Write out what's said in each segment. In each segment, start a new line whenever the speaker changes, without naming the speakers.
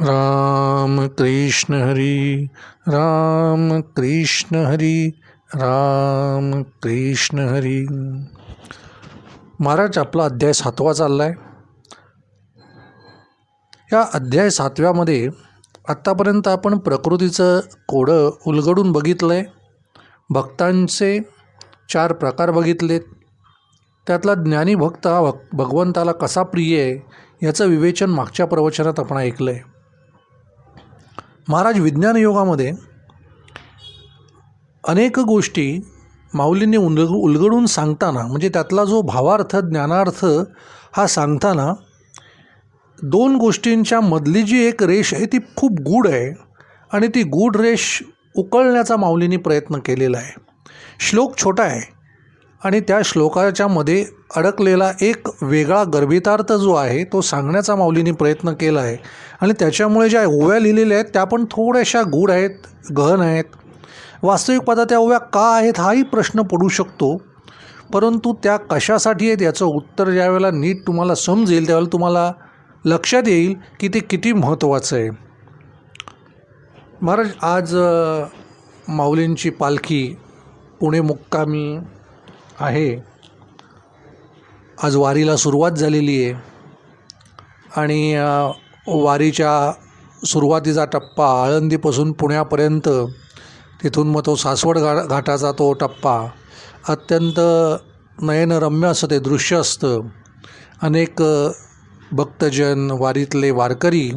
राम कृष्ण हरी राम कृष्ण हरी राम कृष्ण हरी. महाराज आपला अध्याय सातवा चालला आहे या अध्याय सातव्यामध्ये आत्तापर्यंत आपण प्रकृतीचं कोडं उलगडून बघितलं आहे भक्तांचे चार प्रकार बघितलेत. त्यातला ज्ञानी भक्त हा भगवंताला कसा प्रिय आहे याचं विवेचन मागच्या प्रवचनात आपण ऐकलं आहे महाराज विज्ञान योगामध्ये अनेक गोष्टी माऊलींनी उलग उलगडून सांगताना म्हणजे त्यातला जो भावार्थ ज्ञानार्थ हा सांगताना दोन गोष्टींच्या मधली जी एक रेष आहे ती खूप गूढ आहे आणि ती गूढ रेष उकळण्याचा माऊलींनी प्रयत्न केलेला आहे. श्लोक छोटा आहे. आणि त्या श्लोकाच्या मध्ये अडकलेला एक वेगळा गर्भितार्थ जो आहे तो सांगण्याचा माऊलींनी प्रयत्न केला आहे. आणि त्याच्यामुळे ज्या ओव्या लिहिलेल्या आहेत त्या पण थोड्याशा गूढ आहेत गहन आहेत. वास्तविक पदा त्या ओव्या का आहेत हाही प्रश्न पडू शकतो. परंतु त्या कशासाठी आहेत याचं उत्तर ज्यावेळेला नीट तुम्हाला समजेल त्यावेळेला तुम्हाला लक्षात येईल की ते किती महत्त्वाचं आहे. महाराज आज माऊलींची पालखी पुणे मुक्कामी आहे. आज वारीला सुरुवात झालेली आहे. आणि वारीच्या सुरुवातीचा टप्पा आळंदीपासून पुण्यापर्यंत तिथून मग तो सासवड घा घाटाचा तो टप्पा अत्यंत नयनरम्य असं ते दृश्य असतं. अनेक भक्तजन वारीतले वारकरी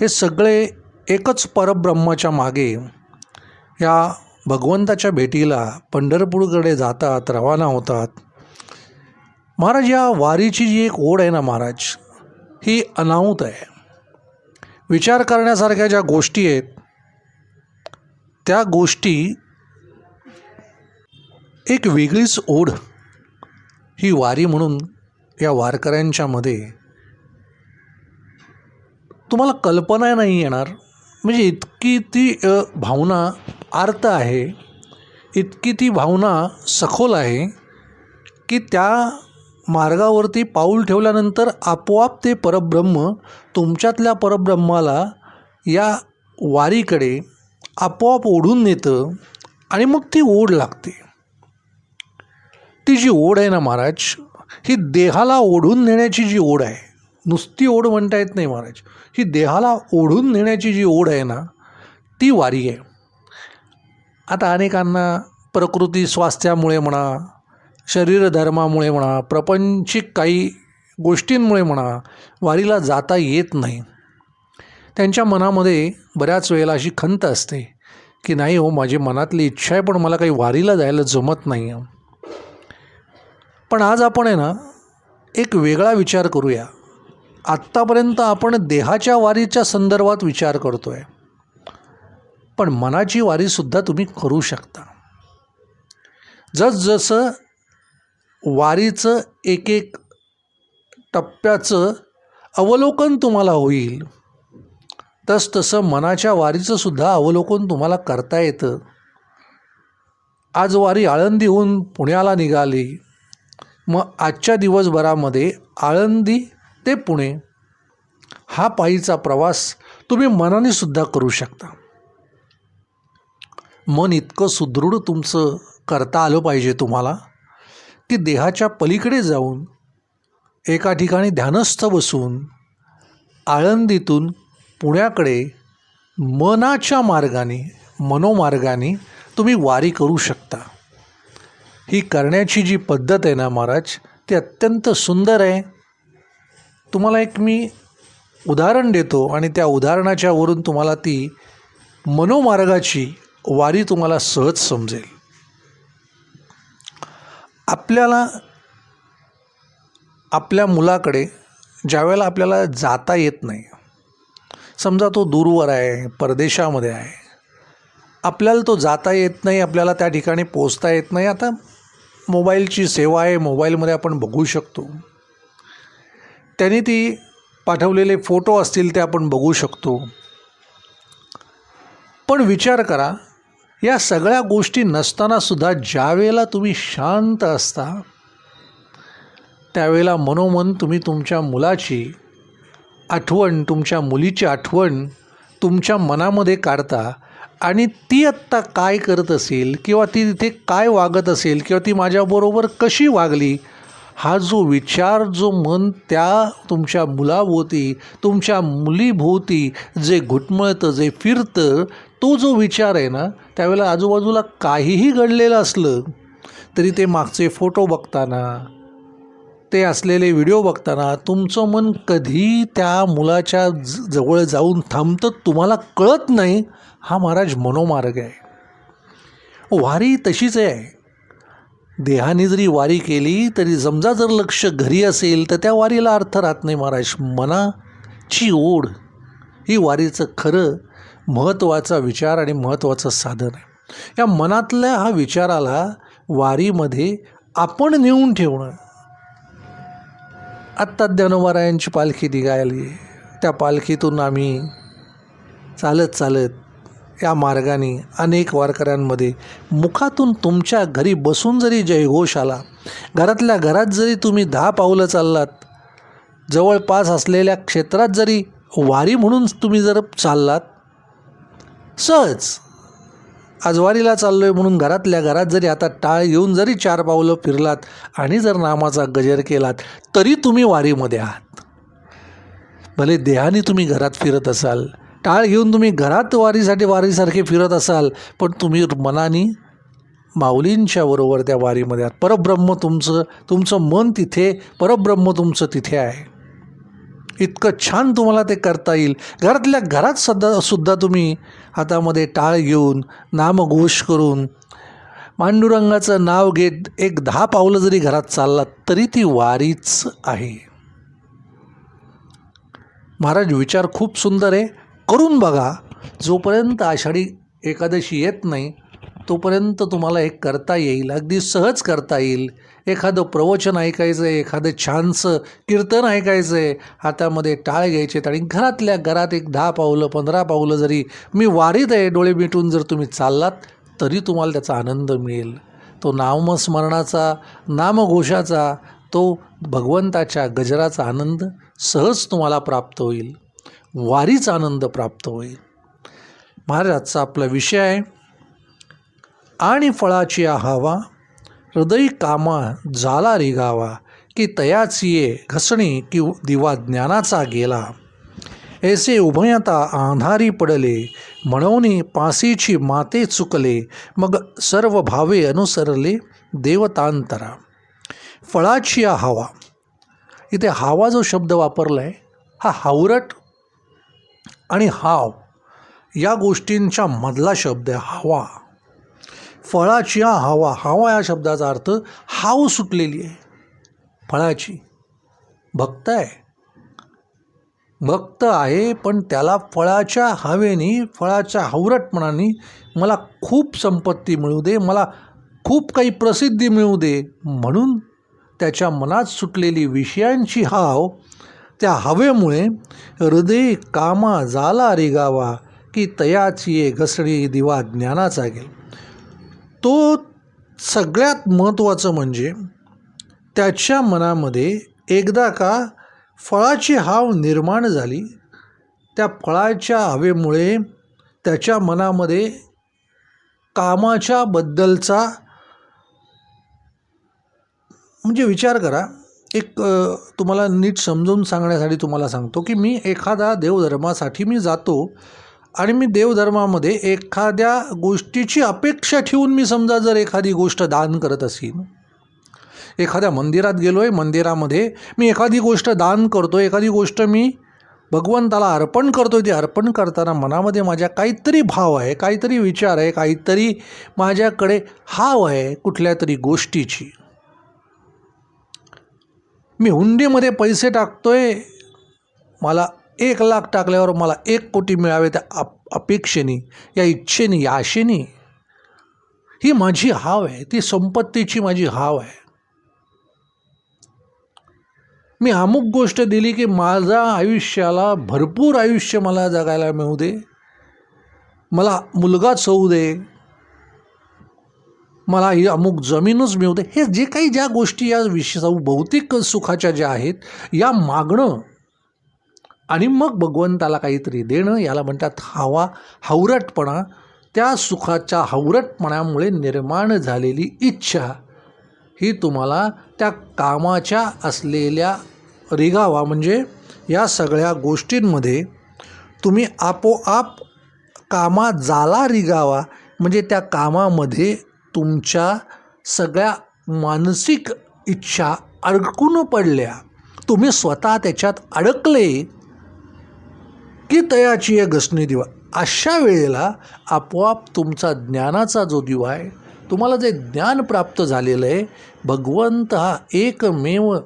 हे सगळे एकच परब्रह्माच्या मागे या भगवंताच्या भेटीला पंढरपूरकडे जातात रवाना होतात. महाराज या वारीची जी एक ओढ आहे ना महाराज ही अनाहूत आहे. विचार करण्यासारख्या ज्या गोष्टी आहेत त्या गोष्टी एक वेगळीच ओढ ही वारी म्हणून या वारकऱ्यांच्यामध्ये तुम्हाला कल्पना नाही येणार. म्हणजे इतकी ती भावना आर्त आहे इतकी ती भावना सखोल आहे की त्या मार्गावरती पाऊल ठेवल्यानंतर आपोआप ते परब्रह्म तुमच्यातल्या परब्रह्माला या वारीकडे आपोआप ओढून नेतं आणि मग ती ओढ लागते. ती जी ओढ आहे ना महाराज ही देहाला ओढून नेण्याची जी ओढ आहे नुसती ओढ म्हणता येत नाही महाराज ही देहाला ओढून नेण्याची जी ओढ आहे ना ती वारी आहे. आता अनेकांना प्रकृती स्वास्थ्यामुळे म्हणा शरीरधर्मामुळे म्हणा प्रपंचिक काही गोष्टींमुळे म्हणा वारीला जाता येत नाही. त्यांच्या मनामध्ये बऱ्याच वेळेला अशी खंत असते की नाही हो माझी मनातली इच्छा आहे पण मला काही वारीला जायला जमत नाही आहे पण आज आपण आहे ना एक वेगळा विचार करूया. आत्तापर्यंत आपण देहाच्या वारीच्या संदर्भात विचार करतो आहे पण मनाची वारीसुद्धा तुम्ही करू शकता. जसजसं वारीचं एक एक टप्प्याचं अवलोकन तुम्हाला होईल तसतसं मनाच्या वारीचं सुद्धा अवलोकन तुम्हाला करता येतं. आज वारी आळंदीहून पुण्याला निघाली मग आजच्या दिवसभरामध्ये आळंदी ते पुणे हा पायीचा प्रवास तुम्ही मनाने सुद्धा करू शकता. मन इतकं सुदृढ तुमचं करता आलं पाहिजे तुम्हाला की देहाच्या पलीकडे जाऊन एका ठिकाणी ध्यानस्थ बसून आळंदीतून पुण्याकडे मनाच्या मार्गाने मनोमार्गाने तुम्ही वारी करू शकता. ही करण्याची जी पद्धत आहे ना महाराज ती अत्यंत सुंदर आहे. तुम्हाला एक मी उदाहरण देतो आणि त्या उदाहरणाच्या वरून तुम्हाला ती मनोमार्गाची वारी तुम्हाला सहज समजेल. आपल्याला आपल्या मुलाकडे ज्यावेळेला आपल्याला जाता येत नाही समजा तो दूरवर आहे परदेशामध्ये आहे आपल्याला तो जाता येत नाही आपल्याला त्या ठिकाणी पोचता येत नाही. आता मोबाईलची सेवा आहे मोबाईलमध्ये आपण बघू शकतो. त्याने ती पाठवलेले फोटो असतील ते आपण बघू शकतो. पण विचार करा या सगळ्या गोष्टी नसतानासुद्धा ज्यावेळेला तुम्ही शांत असता त्यावेळेला मनोमन तुम्ही तुमच्या मुलाची आठवण तुमच्या मुलीची आठवण तुमच्या मनामध्ये काढता आणि ती आत्ता काय करत असेल किंवा ती तिथे काय वागत असेल किंवा ती माझ्याबरोबर कशी वागली हा जो विचार जो मन त्या तुमच्या मुलाभोवती तुमच्या मुलीभोवती जे घुटमळतं जे फिरतं तो जो विचार आहे ना त्यावेळेला आजूबाजूला काहीही घडलेलं असलं तरी ते मागचे फोटो बघताना ते असलेले व्हिडिओ बघताना तुमचं मन कधी त्या मुलाच्या ज- जवळ जाऊन थांबतं तुम्हाला कळत नाही हा महाराज मनोमार्ग आहे. वारी तशीच आहे. देहाने जरी वारी केली तरी समजा जर लक्ष घरी असेल तर त्या वारीला अर्थ राहत नाही महाराज. मनाची ओढ ही वारीचं खरं महत्त्वाचा विचार आणि महत्त्वाचं साधन आहे. या मनातल्या हा विचाराला वारीमध्ये आपण नेऊन ठेवणं. आत्ता ज्ञानोबारायांची पालखी निघाली. त्या पालखीतून आम्ही चालत चालत या मार्गाने अनेक वारकऱ्यांमध्ये मुखातून तुमच्या घरी बसून जरी जयघोष आला घरातल्या घरात जरी तुम्ही दहा पावलं चाललात जवळपास असलेल्या क्षेत्रात जरी वारी म्हणून तुम्ही जर चाललात सहज आज वारीला चाललो आहे म्हणून घरातल्या घरात जरी आता टाळ येऊन जरी चार पावलं फिरलात आणि जर नामाचा गजर केलात तरी तुम्ही वारीमध्ये आहात. भले देहाने तुम्ही घरात फिरत असाल टाळ घेऊन तुम्ही घरात वारीसाठी वारीसारखे फिरत असाल पण तुम्ही मनाने माऊलींच्या बरोबर त्या वारीमध्ये आहात. परब्रह्म तुमचं तुमचं मन तिथे परब्रह्म तुमचं तिथे आहे. इतकं छान तुम्हाला ते करता येईल. घरातल्या घरात सध्या सुद्धा तुम्ही हातामध्ये टाळ घेऊन नामघोष करून पांडुरंगाचं नाव घेत एक दहा पावलं जरी घरात चाललात तरी ती वारीच आहे. महाराज विचार खूप सुंदर आहे. करून बघा. जोपर्यंत आषाढी एकादशी येत नाही तोपर्यंत तुम्हाला हे करता येईल अगदी सहज करता येईल. एखादं प्रवचन ऐकायचं आहे एखादं छानसं कीर्तन ऐकायचं आहे हातामध्ये टाळ घ्यायचे आणि घरातल्या घरात एक दहा पावलं पंधरा पावलं जरी मी वारीत आहे डोळे मिटून जर तुम्ही चाललात तरी तुम्हाला त्याचा आनंद मिळेल. तो नामस्मरणाचा नामघोषाचा तो भगवंताच्या गजराचा आनंद सहज तुम्हाला प्राप्त होईल. वारीचा आनंद प्राप्त होईल. महाराजचा आपला विषय आहे. आणि फळाची हवा हृदय कामा झाला रिगावा की तयाची ये घसणी कि दिवा ज्ञानाचा गेला. ऐसे उभयता आंधारी पडले म्हणून पासीची माते चुकले मग सर्व भावे अनुसरले देवतांतरा. फळाची हवा इथे हावा जो शब्द वापरला आहे हा हावरट आणि हाव या गोष्टींच्या मधला शब्द आहे हवा. फळाची हा हवा हवा या शब्दाचा अर्थ हाव सुटलेली आहे. फळाची. भक्त आहे. भक्त आहे पण त्याला फळाच्या हवेनी फळाच्या हावरटपणाने मला खूप संपत्ती मिळू दे मला खूप काही प्रसिद्धी मिळू दे म्हणून त्याच्या मनात सुटलेली विषयांची हाव त्या हवेमुळे हृदय कामा झाला रेगावा की तयाची ये घसडी दिवा ज्ञानाचा गेल. तो सगळ्यात महत्त्वाचं म्हणजे त्याच्या मनामध्ये एकदा का फळाची हाव निर्माण झाली त्या फळाच्या हवेमुळे त्याच्या मनामध्ये कामाच्या बद्दलचा म्हणजे विचार करा. एक तुम्हाला नीट समजून सांगण्यासाठी तुम्हाला सांगतो की मी एखादा देवधर्मासाठी मी जातो आणि मी देवधर्मामध्ये एखाद्या गोष्टीची अपेक्षा ठेवून मी समजा जर एखादी गोष्ट दान करत असेल एखाद्या मंदिरात गेलो आहे मंदिरामध्ये मी एखादी गोष्ट दान करतो एखादी गोष्ट मी भगवंताला अर्पण करतो ते अर्पण करताना मनामध्ये माझ्या काहीतरी भाव आहे काहीतरी विचार आहे काहीतरी माझ्याकडे हाव आहे कुठल्या तरी गोष्टीची. मी हुंडीमध्ये पैसे टाकतोय. मला एक लाख टाकल्यावर मला एक कोटी मिळावे त्या अप अपेक्षेने या इच्छेने या आशेने. ही माझी हाव आहे. ती संपत्तीची माझी हाव आहे. मी अमुक गोष्ट दिली की माझा आयुष्याला भरपूर आयुष्य मला जगायला मिळू दे. मला मुलगाच होऊ दे. मला ही अमुक जमीनच मिळू दे. हे जे काही ज्या गोष्टी या विष भौतिक सुखाच्या ज्या आहेत या मागणं आणि मग भगवंताला काहीतरी देणं याला म्हणतात हवा हवरटपणा त्या सुखाच्या हवरटपणामुळे निर्माण झालेली इच्छा ही तुम्हाला त्या कामाच्या असलेल्या रिगावा म्हणजे या सगळ्या गोष्टींमध्ये तुम्ही आपोआप कामा जाला रिगावा म्हणजे त्या कामामध्ये तुमच्या सगळ्या मानसिक इच्छा अडकून पडल्या. तुम्ही स्वतः त्याच्यात अडकले की तयाची आहे घसणी दिवा. अशा वेळेला आपोआप तुमचा ज्ञानाचा जो दिवा आहे तुम्हाला जे ज्ञान प्राप्त झालेलं आहे भगवंत हा एकमेव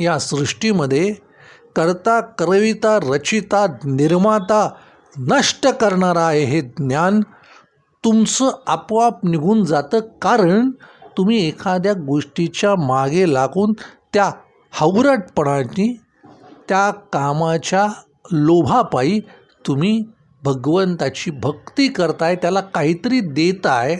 या सृष्टीमध्ये करता करविता रचिता निर्माता नष्ट करणारा आहे हे ज्ञान तुमचं आपोआप निघून जातं कारण तुम्ही एखाद्या गोष्टीच्या मागे लागून त्या हवरटपणाने त्या कामाच्या लोभापायी तुम्ही भगवंताची भक्ती करताय त्याला काहीतरी देताय.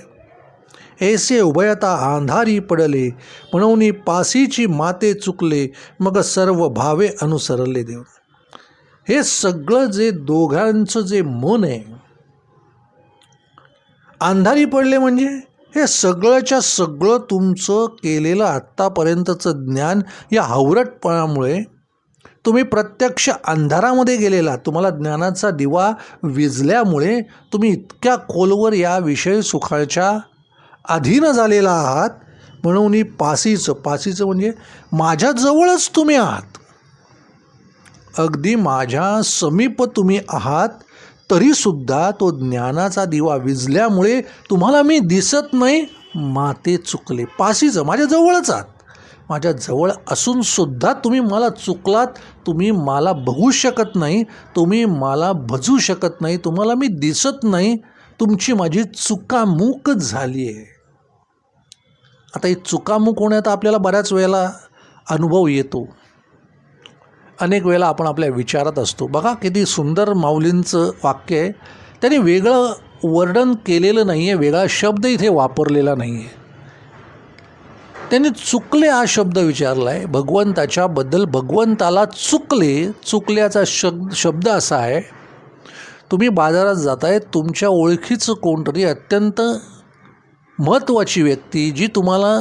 ऐसे उभयता अंधारी पडले म्हणून पासीची माते चुकले मग सर्व भावे अनुसरले देव. हे सगळं जे दोघांचं जे मन आहे अंधारी पडले म्हणजे? हे सगळंच्या सगळं तुमचं केलेलं आत्तापर्यंतचं ज्ञान या हवरटपणामुळे तुम्ही प्रत्यक्ष अंधारामध्ये गेलेला तुम्हाला ज्ञानाचा दिवा विजल्यामुळे तुम्ही इतक्या खोलवर या विषय सुखाच्या अधीन झालेला आहात? म्हणून ही पासीचं पासीचं म्हणजे माझ्याजवळच तुम्ही आहात. अगदी माझ्या समीप तुम्ही आहात तरीसुद्धा तो ज्ञानाचा दिवा विजल्यामुळे तुम्हाला मी दिसत नाही. माते चुकले. पासीचं माझ्या जवळच आहात. माझ्या जवळ असूनसुद्धा तुम्ही मला चुकलात. तुम्ही मला बघू शकत नाही. तुम्ही मला भजू शकत नाही. तुम्हाला मी दिसत नाही. तुमची माझी चुकामूक झाली आहे आता ही चुकामूक होण्यात आपल्याला बऱ्याच वेळेला अनुभव येतो. अनेक वेळेला आपण आपल्या विचारात असतो. बघा किती सुंदर माऊलींचं वाक्य आहे. त्यांनी वेगळं वर्णन केलेलं नाही आहे वेगळा शब्द इथे वापरलेला नाही आहे त्यांनी चुकले हा शब्द विचारला आहे भगवंताच्याबद्दल भगवंताला चुकले चुकल्याचा शब्द शब्द असा आहे तुम्ही बाजारात जाताय तुमच्या ओळखीचं कोणतरी अत्यंत महत्त्वाची व्यक्ती जी तुम्हाला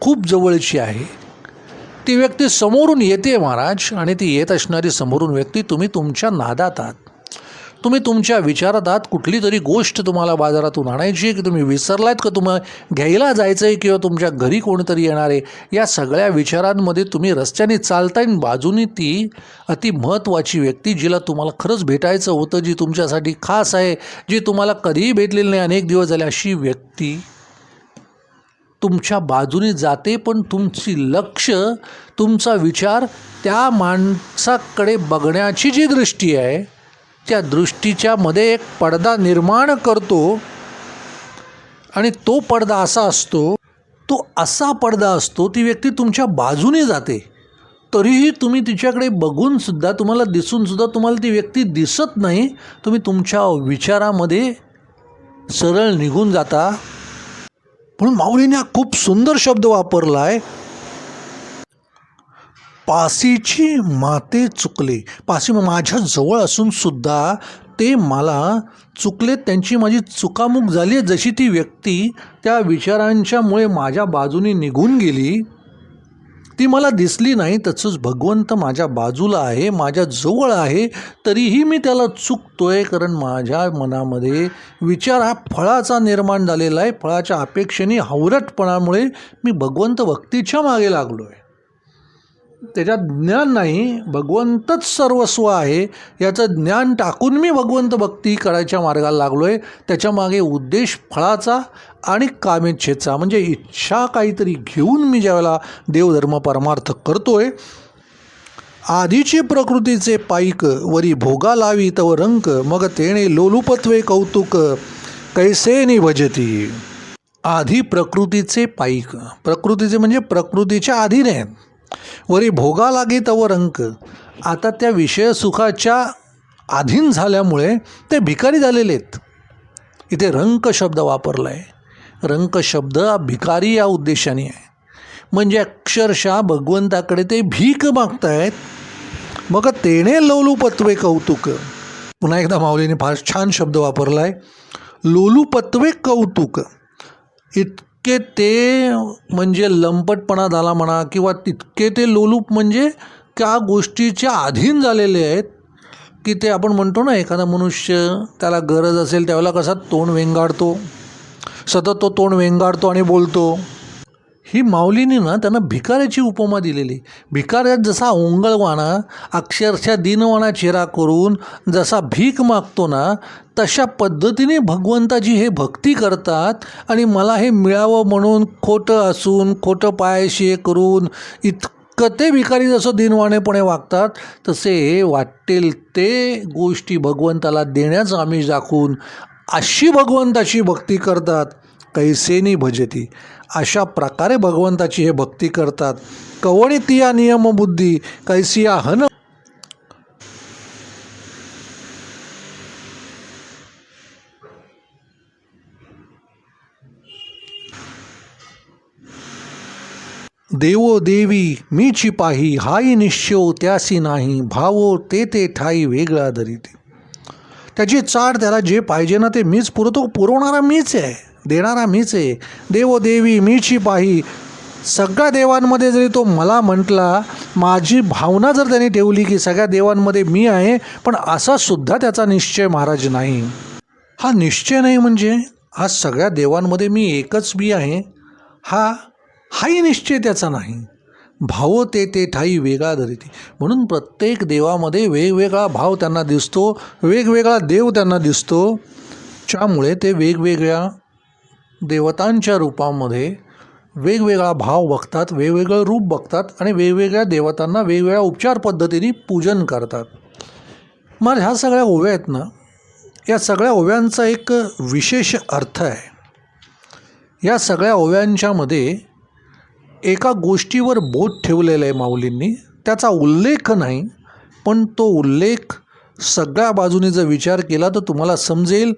खूप जवळची आहे. ती व्यक्ती समोरून येते महाराज आणि ती येत असणारी समोरून व्यक्ती तुम्ही तुमच्या नादात आहात. तुम्ही तुमच्या विचारात आहात कुठली तरी गोष्ट तुम्हाला बाजारातून आणायची आहे की तुम्ही विसरलात का? तुम्हाला घ्यायला जायचं आहे किंवा तुमच्या घरी कोणीतरी येणार आहे? या सगळ्या विचारांमध्ये तुम्ही रस्त्याने चालताय बाजूने बाजूनी ती अति महत्त्वाची व्यक्ती जिला तुम्हाला खरंच भेटायचं होतं जी तुमच्यासाठी खास आहे जी तुम्हाला कधीही भेटलेली नाही अनेक दिवस झाले अशी व्यक्ती तुमच्या बाजूने जाते पण तुमची लक्ष तुमचा विचार त्या माणसाकडे बघण्याची जी दृष्टी आहे त्या दृष्टीच्या मध्ये एक पडदा निर्माण करतो. आणि तो पडदा असा असतो तो असा पडदा असतो ती व्यक्ती तुमच्या बाजूने जाते. तरीही तुम्ही तिच्याकडे बघूनसुद्धा तुम्हाला दिसूनसुद्धा तुम्हाला ती व्यक्ती दिसत नाही. तुम्ही तुमच्या विचारामध्ये सरळ निघून जाता. म्हणून माऊलीने हा खूप सुंदर शब्द वापरला आहे पासीची माते चुकले. पासी माझ्या जवळ असून सुद्धा ते मला चुकले त्यांची माझी चुकामुक झाली आहे. जशी ती व्यक्ती त्या विचारांच्यामुळे माझ्या बाजूने निघून गेली ती मला दिसली नाही तसंच भगवंत माझ्या बाजूला आहे माझ्या जवळ आहे तरीही मी त्याला चुकतोय कारण माझ्या मनामध्ये विचार हा फळाचा निर्माण झालेला आहे. फळाच्या अपेक्षेने हावरटपणामुळे मी भगवंत भक्तीच्या मागे लागलो आहे त्याच्यात ज्ञान नाही भगवंतच सर्वस्व आहे याचं ज्ञान टाकून मी भगवंत भक्ती करायच्या मार्गाला लागलो आहे त्याच्यामागे उद्देश फळाचा आणि कामेच्छेचा म्हणजे इच्छा काहीतरी घेऊन मी ज्यावेळेला देवधर्म परमार्थ करतो आहे आधीची प्रकृतीचे पाईक वरी भोगा लावी तव रंक मग तेणे लोलुपत्वे कौतुक कैसे निभजती आधी प्रकृतीचे पाईक प्रकृतीचे म्हणजे प्रकृतीच्या अधीन आहेत. वरी भोगा लागे तव रंक आता त्या विषय सुखाच्या अधीन झाल्यामुळे ते भिकारी झालेले आहेत. इथे रंक शब्द वापरला आहे रंक शब्द भिकारी या उद्देशाने आहे. म्हणजे अक्षरशः भगवंताकडे ते भीक मागतायत. मग तेणे लोलुपत्वे कौतुक. पुन्हा एकदा माऊलीने फार छान शब्द वापरला आहे लोलुपत्वे कौतुक. इत तितके ते म्हणजे लंपटपणा झाला म्हणा किंवा तितके ते लोलूप म्हणजे त्या गोष्टीच्या अधीन झालेले आहेत की ते आपण म्हणतो ना एखादा मनुष्य त्याला गरज असेल त्यावेळेला कसा तोंड वेंगाडतो सतत तो तोंड वेंगाडतो आणि बोलतो. ही माऊलीने ना त्यांना भिकाऱ्याची उपमा दिलेली. भिकाऱ्यात जसा ओंगळवाणा अक्षरशः दिनवाणा चेहरा करून जसा भीक मागतो ना तशा पद्धतीने भगवंताची हे भक्ती करतात आणि मला हे मिळावं म्हणून खोटं असून खोटं पायाशी हे करून इतकं ते भिकारी जसं दिनवाणेपणे वागतात तसे हे वाटेल ते गोष्टी भगवंताला देण्याचं आम्ही दाखवून अशी भगवंताची भक्ती करतात. कैसेनी भजती. अशा प्रकारे भगवंताची हे भक्ती करतात. कवणी तिया नियमबुद्धी कैसिया हन देवो देवी मीची पाही हाई निश्चयो त्यासी नाही भावो ते ते ठाई वेगळा धरीते. त्याची चाड त्याला जे पाहिजे ना ते मीच पुरवतो पुरवणारा मीच आहे. देणारा मीच आहे. देवदेवी मीची पाही सगळ्या देवांमध्ये जरी तो मला म्हटला माझी भावना जर त्याने ठेवली की सगळ्या देवांमध्ये मी आहे पण असा सुद्धा त्याचा निश्चय महाराज नाही. हा निश्चय नाही म्हणजे हा सगळ्या देवांमध्ये मी एकच मी आहे. हा हाही निश्चय त्याचा नाही. भाव ते ते ठाई वेगळा धरिती. म्हणून प्रत्येक देवामध्ये वेगवेगळा भाव त्यांना दिसतो वेगवेगळा देव त्यांना दिसतो. त्यामुळे ते वेगवेगळ्या देवतांच्या रूपामध्ये वेगवेगळा भाव बघतात वेगवेगळं रूप बघतात आणि वेगवेगळ्या देवतांना वेगवेगळ्या उपचार पद्धतीने पूजन करतात. मग ह्या सगळ्या ओव्या आहेत ना या सगळ्या ओव्यांचा एक विशेष अर्थ आहे. या सगळ्या ओव्यांच्यामध्ये एका गोष्टीवर बोध ठेवलेलं आहे माऊलींनी त्याचा उल्लेख नाही पण तो उल्लेख सगळ्या बाजूने जर विचार केला तर तुम्हाला समजेल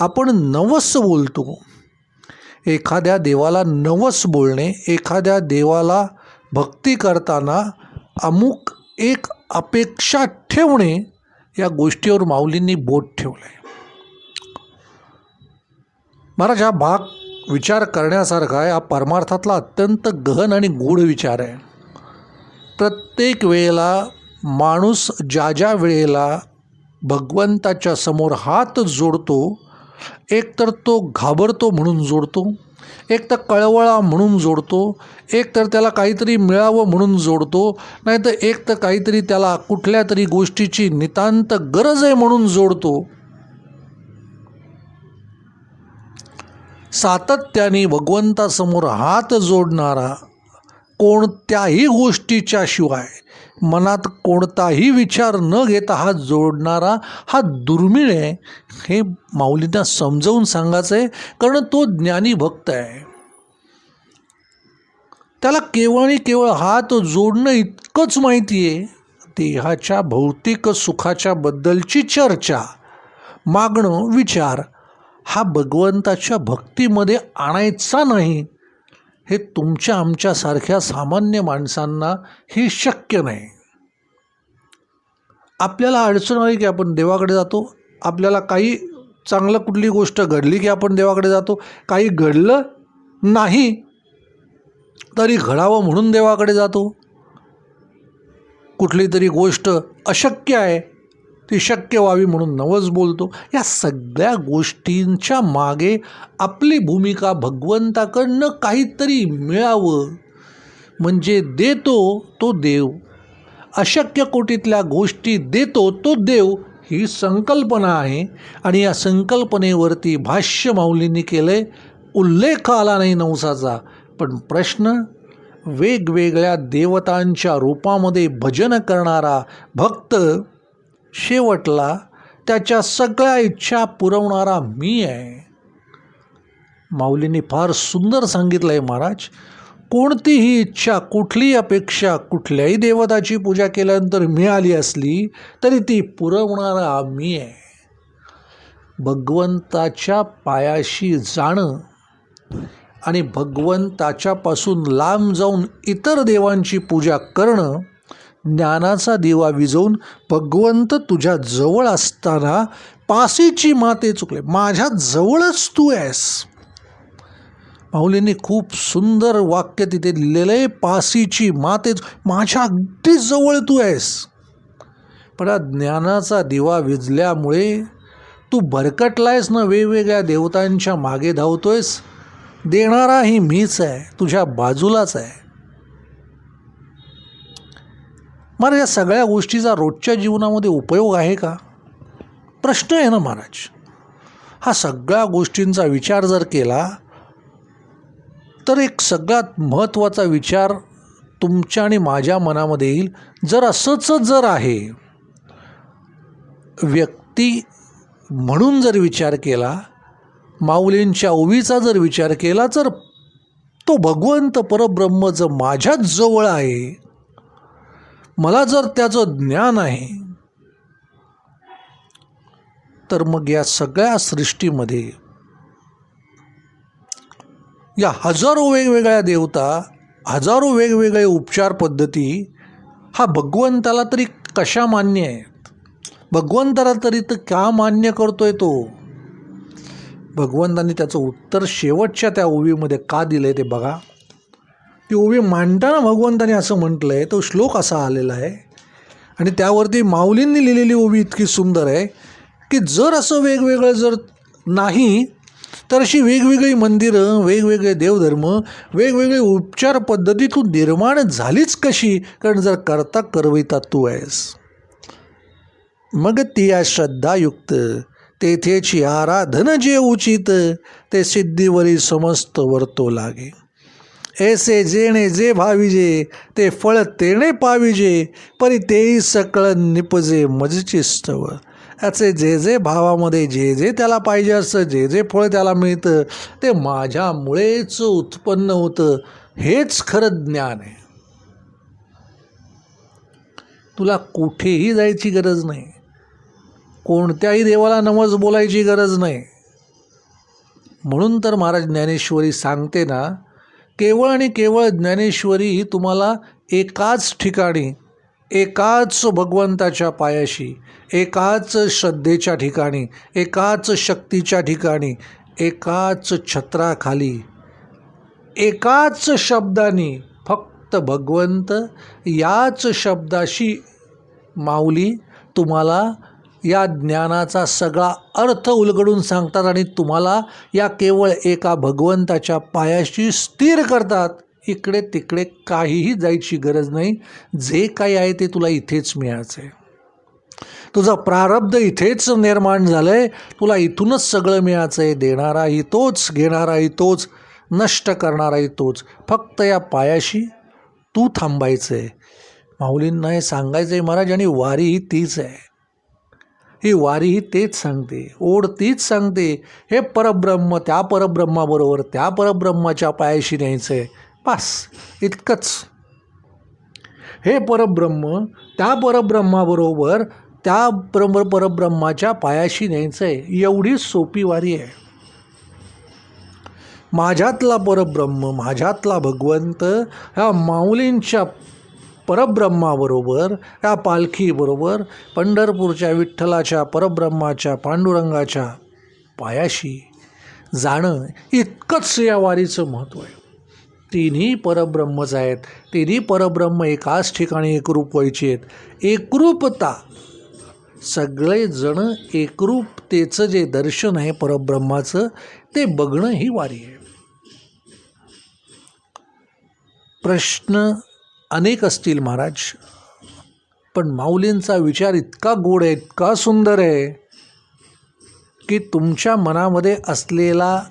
आपण नवस बोलतो. एखाद्या देवाला नवस बोलणे एखाद्या देवाला भक्ती करताना अमुक एक अपेक्षा ठेवणे या गोष्टीवर माऊलींनी बोट ठेवलं आहे महाराज हा भाग विचार करण्यासारखा आहे. हा परमार्थातला अत्यंत गहन आणि गूढ विचार आहे. प्रत्येक वेळेला माणूस ज्या ज्या वेळेला भगवंताच्या समोर हात जोडतो एक तर तो घाबरतो म्हणून जोडतो एक तर कळवळा म्हणून जोडतो एक तर त्याला काहीतरी मिळावं म्हणून जोडतो नाही तर एक तर काहीतरी त्याला कुठल्या तरी गोष्टीची नितांत गरज आहे म्हणून जोडतो. सातत्याने भगवंतासमोर हात जोडणारा कोणत्याही गोष्टीच्या शिवाय मनात कोणताही विचार न घेता हा जोडणारा हा दुर्मिळ आहे हे माऊलींना समजावून सांगायचं आहे कारण तो ज्ञानी भक्त आहे. त्याला केवळ आणि केवळ हात जोडणं इतकंच माहिती आहे देहाच्या भौतिक सुखाच्या बद्दलची चर्चा मागणं विचार हा भगवंताच्या भक्तीमध्ये आणायचा नाही. हे तुमच्या आमच्यासारख्या सामान्य माणसांना हे शक्य नाही. आपल्याला अडचण आली की आपण देवाकडे जातो. आपल्याला काही चांगलं कुठली गोष्ट घडली की आपण देवाकडे जातो. काही घडलं नाही तरी घडावं म्हणून देवाकडे जातो. कुठली तरी गोष्ट अशक्य आहे ती शक्य व्हावी म्हणून नवस बोलतो. या सगळ्या गोष्टींच्या मागे आपली भूमिका भगवंताकडनं काहीतरी मिळावं. म्हणजे देतो तो देव. अशक्य कोटीतल्या गोष्टी देतो तो देव ही संकल्पना आहे. आणि या संकल्पनेवरती भाष्य माऊलींनी केलं आहे उल्लेख आला नाही नवसाचा. पण प्रश्न वेगवेगळ्या देवतांच्या रूपामध्ये भजन करणारा भक्त शेवटला त्याच्या सगळ्या इच्छा पुरवणारा मी आहे. माऊलींनी फार सुंदर सांगितलं आहे महाराज कोणतीही इच्छा कुठलीही अपेक्षा कुठल्याही देवताची पूजा केल्यानंतर मिळाली असली तरी ती पुरवणारा मी आहे. भगवंताच्या पायाशी जाणं आणि भगवंताच्यापासून लांब जाऊन इतर देवांची पूजा करणं ज्ञानाचा दिवा विजवून भगवंत तुझ्या जवळ असताना पासीची माते चुकले. माझ्या जवळच तू आहेस. माऊलींनी खूप सुंदर वाक्य तिथे लिहिलेलं आहे पासीची माते माझ्या अगदी जवळ तू आहेस. पण ज्ञानाचा दिवा विजल्यामुळे तू भरकटलायस ना वेगवेगळ्या देवतांच्या मागे धावतोयस. देणारा ही मीच आहे तुझ्या बाजूलाच आहे. महाराज या सगळ्या गोष्टीचा रोजच्या जीवनामध्ये उपयोग आहे का? प्रश्न आहे ना महाराज. हा सगळ्या गोष्टींचा विचार जर केला तर एक सगळ्यात महत्त्वाचा विचार तुमच्या आणि माझ्या मनामध्ये येईल. जर असंच जर आहे व्यक्ती म्हणून जर विचार केला माऊलींच्या ओवीचा जर विचार केला तर तो भगवंत परब्रह्म जर माझ्याच जवळ आहे मला जर त्याचं ज्ञान आहे तर मग या सगळ्या सृष्टीमध्ये या हजारो वेगवेगळ्या देवता हजारो वेगवेगळे उपचार पद्धती हा भगवंताला तरी कशा मान्य आहेत? भगवंताला तरी तर का मान्य करतोय तो? भगवंतांनी त्याचं उत्तर शेवटच्या त्या ओवीमध्ये का दिलं आहे ते बघा. ती ओवी मांडताना भगवंताने असं म्हटलं आहे तो श्लोक असा आलेला आहे. आणि त्यावरती माऊलींनी लिहिलेली ओवी इतकी सुंदर आहे की जर असं वेगवेगळं जर नाही तर अशी वेगवेगळी मंदिरं वेगवेगळे देवधर्म वेगवेगळे उपचार पद्धतीतून निर्माण झालीच कशी? कारण जर करता करविता तू आहेस. मग ती या श्रद्धायुक्त तेथेची आराधन जे उचित ते सिद्धीवरी समस्त वर्तो लागे. ऐसे जेणे जे भाविजे ते फळ तेणे पाविजे परी तेही सकळ निपजे मजची स्तव. याचे जे जे भावामध्ये जे जे त्याला पाहिजे असतं जे जे फळ त्याला मिळतं ते माझ्यामुळेच उत्पन्न होतं हेच खरं ज्ञान आहे. तुला कुठेही जायची गरज नाही. कोणत्याही देवाला नमज बोलायची गरज नाही. म्हणून तर महाराज ज्ञानेश्वरी सांगते ना केवळ आणि केवळ ज्ञानेश्वरी ही तुम्हाला एकाच ठिकाणी एकाच भगवंताच्या पायाशी एकाच श्रद्धेच्या ठिकाणी एकाच शक्तीच्या ठिकाणी एकाच छत्राखाली एकाच शब्दाने फक्त भगवंत याच शब्दाशी माऊली तुम्हाला या ज्ञानाचा सगळा अर्थ उलगडून सांगतात आणि तुम्हाला या केवळ एका भगवंताच्या पायाशी स्थिर करतात. इकडे तिकडे काहीही जायची गरज नाही. जे काही आहे ते तुला इथेच मिळायचं आहे. तुझं प्रारब्ध इथेच निर्माण झालं आहे तुला इथूनच सगळं मिळायचं आहे. देणाराही तोच घेणाराही तोच नष्ट करणाराही तोच. फक्त या पायाशी तू थांबायचं आहे माऊलींना हे सांगायचं आहे महाराज आणि वारी ही तीच आहे. ही वारी ही तेच सांगते ओढ तीच सांगते. हे परब्रह्म त्या परब्रह्माबरोबर त्या परब्रह्माच्या पायाशी न्यायचं आहे पास इतकंच. हे परब्रह्म त्या परब्रह्माबरोबर त्या परम परब्रह्माच्या पायाशी न्यायचं आहे एवढी सोपी वारी आहे. माझ्यातला परब्रह्म माझ्यातला भगवंत ह्या माऊलींच्या परब्रह्माबरोबर या पालखीबरोबर पंढरपूरच्या विठ्ठलाच्या परब्रह्माच्या पांडुरंगाच्या पायाशी जाणं इतकंच या वारीचं महत्त्व आहे. तिन्ही परब्रह्मच आहेत. तिन्ही परब्रह्म एकाच ठिकाणी एकरूप व्हायचे आहेत. एकरूपता. सगळेजण एकरूपतेचं जे दर्शन आहे परब्रह्माचं ते बघणं ही वारी आहे. प्रश्न अनेक असतील महाराज पण माऊलींचा विचार इतका गोड आहे इतका सुंदर आहे की तुमच्या मनामध्ये असलेला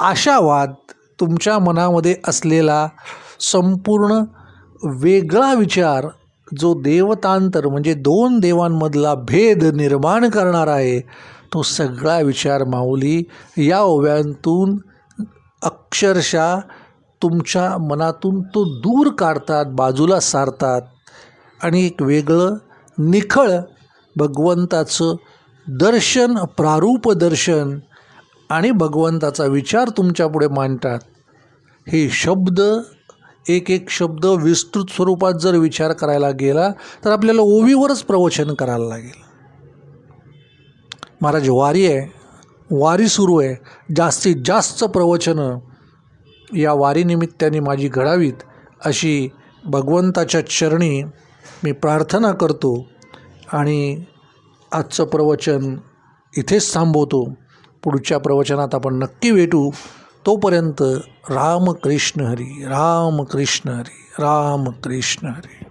आशावाद तुमच्या मनामध्ये असलेला संपूर्ण वेगळा विचार जो देवतांतर म्हणजे दोन देवांमधला भेद निर्माण करणार आहे तो सगळा विचार माऊली या ओव्यांतून अक्षरशः तुमच्या मनातून तो दूर काढतात बाजूला सारतात. आणि एक वेगळं निखळ भगवंताचं दर्शन प्रारूप दर्शन आणि भगवंताचा विचार तुमच्यापुढे मांडतात. हे शब्द एक एक शब्द विस्तृत स्वरूपात जर विचार करायला गेला तर आपल्याला ओवीवरच प्रवचन करायला लागेल. महाराज वारी आहे. वारी सुरू आहे. जास्तीत जास्त प्रवचनं या वारीनिमित्ताने माझी घडावीत अशी भगवंताच्या चरणी मी प्रार्थना करतो आणि आजचं प्रवचन इथेच थांबवतो. पुढच्या प्रवचनात आपण नक्की भेटू. तोपर्यंत राम कृष्ण हरी राम कृष्ण हरी राम कृष्ण हरी.